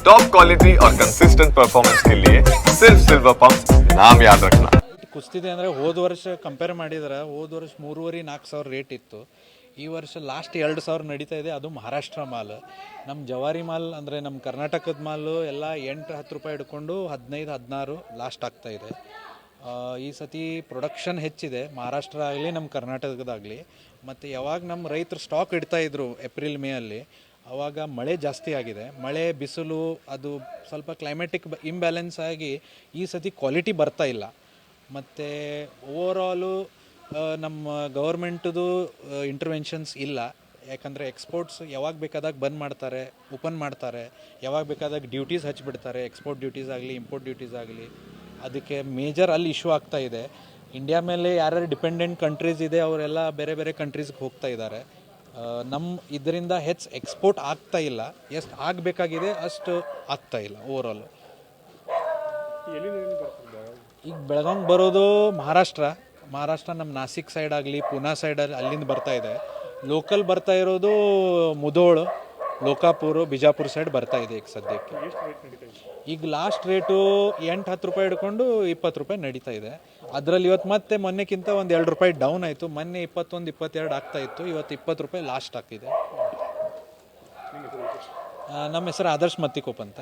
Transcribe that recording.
Top quality और consistent performance के लिए सिर्फ सिल्वर पंप नाम याद रखना ಕುಸ್ತಿದೆ ಅಂದರೆ ಹೋದ ವರ್ಷ ಕಂಪೇರ್ ಮಾಡಿದ್ರೆ ಹೋದ ವರ್ಷ ಮೂರುವರೆ ನಾಲ್ಕು ಸಾವಿರ ರೇಟ್ ಇತ್ತು ಈ ವರ್ಷ ಲಾಸ್ಟ್ ಎರಡು ಸಾವಿರ ನಡೀತಾ ಇದೆ ಅದು ಮಹಾರಾಷ್ಟ್ರ ಮಾಲ್ ನಮ್ಮ ಜವಾರಿ ಮಾಲ್ ಅಂದರೆ ನಮ್ಮ ಕರ್ನಾಟಕದ ಮಾಲು ಎಲ್ಲ ಎಂಟು ಹತ್ತು ರೂಪಾಯಿ ಹಿಡ್ಕೊಂಡು ಹದಿನೈದು ಹದಿನಾರು ಲಾಸ್ಟ್ ಆಗ್ತಾ ಇದೆ ಆ, ಈ ಸತಿ ಪ್ರೊಡಕ್ಷನ್ ಹೆಚ್ಚಿದೆ ಮಹಾರಾಷ್ಟ್ರ ಆಗಲಿ ನಮ್ಮ ಕರ್ನಾಟಕದಾಗಲಿ ಮತ್ತು ಯಾವಾಗ ನಮ್ಮ ರೈತರು ಸ್ಟಾಕ್ ಇಡ್ತಾ ಇದ್ರು ಏಪ್ರಿಲ್ ಮೇ ಅಲ್ಲಿ ಅವಾಗ ಮಳೆ ಜಾಸ್ತಿ ಆಗಿದೆ. ಮಳೆ, ಬಿಸಿಲು, ಅದು ಸ್ವಲ್ಪ ಕ್ಲೈಮೆಟಿಕ್ ಇಂಬ್ಯಾಲೆನ್ಸ್ ಆಗಿ ಈ ಸತಿ ಕ್ವಾಲಿಟಿ ಬರ್ತಾ ಇಲ್ಲ. ಮತ್ತು ಓವರಾಲು ನಮ್ಮ ಗೌರ್ಮೆಂಟ್ದು ಇಂಟರ್ವೆನ್ಷನ್ಸ್ ಇಲ್ಲ. ಯಾಕಂದರೆ ಎಕ್ಸ್ಪೋರ್ಟ್ಸ್ ಯಾವಾಗ ಬೇಕಾದಾಗ ಬಂದ್ ಮಾಡ್ತಾರೆ ಓಪನ್ ಮಾಡ್ತಾರೆ. ಯಾವಾಗ ಬೇಕಾದಾಗ ಡ್ಯೂಟೀಸ್ ಹಚ್ಚಿಬಿಡ್ತಾರೆ ಎಕ್ಸ್ಪೋರ್ಟ್ ಡ್ಯೂಟೀಸ್ ಆಗಲಿ ಇಂಪೋರ್ಟ್ ಡ್ಯೂಟೀಸ್ ಆಗಲಿ. ಅದಕ್ಕೆ ಮೇಜರ್ ಅಲ್ಲಿ ಇಶ್ಯೂ ಆಗ್ತಾ ಇದೆ. ಇಂಡಿಯಾ ಮೇಲೆ ಯಾರ್ಯಾರು ಡಿಪೆಂಡೆಂಟ್ ಕಂಟ್ರೀಸ್ ಇದೆ, ಅವರೆಲ್ಲ ಬೇರೆ ಬೇರೆ ಕಂಟ್ರೀಸ್ಗೆ ಹೋಗ್ತಾ ಇದ್ದಾರೆ. ನಮ್ಮ ಇದರಿಂದ ಹೆಚ್ಚು ಎಕ್ಸ್ಪೋರ್ಟ್ ಆಗ್ತಾ ಇಲ್ಲ. ಎಷ್ಟು ಆಗಬೇಕಾಗಿದೆ ಅಷ್ಟು ಆಗ್ತಾ ಇಲ್ಲ ಓವರಾಲು ಈಗ ಬೆಳಗಾಂಗೆ ಬರೋದು ಮಹಾರಾಷ್ಟ್ರ. ಮಹಾರಾಷ್ಟ್ರ ನಮ್ಮ ನಾಸಿಕ್ ಸೈಡ್ ಆಗಲಿ ಪುನಾ ಸೈಡ್ ಅಲ್ಲಿಂದ ಬರ್ತಾ ಇದೆ. ಲೋಕಲ್ ಬರ್ತಾ ಇರೋದು ಮುದೋಳು ಲೋಕಾಪುರ ಬಿಜಾಪುರ ಸೈಡ್ ಬರ್ತಾ ಇದೆ ಈಗ ಸದ್ಯಕ್ಕೆ. ಈಗ ಲಾಸ್ಟ್ ರೇಟು ಎಂಟು ಹತ್ತು ರೂಪಾಯಿ ಹಿಡ್ಕೊಂಡು ಇಪ್ಪತ್ತು ರೂಪಾಯಿ ನಡೀತಾ ಇದೆ. ಅದರಲ್ಲಿ ಇವತ್ತು ಮತ್ತೆ ಮೊನ್ನೆಕ್ಕಿಂತ ಒಂದು ಎರಡು ರೂಪಾಯಿ ಡೌನ್ ಆಯಿತು. ಮೊನ್ನೆ ಇಪ್ಪತ್ತೊಂದು ಇಪ್ಪತ್ತೆರಡು ಆಗ್ತಾ ಇತ್ತು. ಇವತ್ತು ಇಪ್ಪತ್ತು ರೂಪಾಯಿ ಲಾಸ್ಟ್ ಆಗ್ತಿದೆ. ನಮ್ಮ ಹೆಸರು ಆದರ್ಶ್ ಮತ್ತಿಕೋಪ್ ಅಂತ.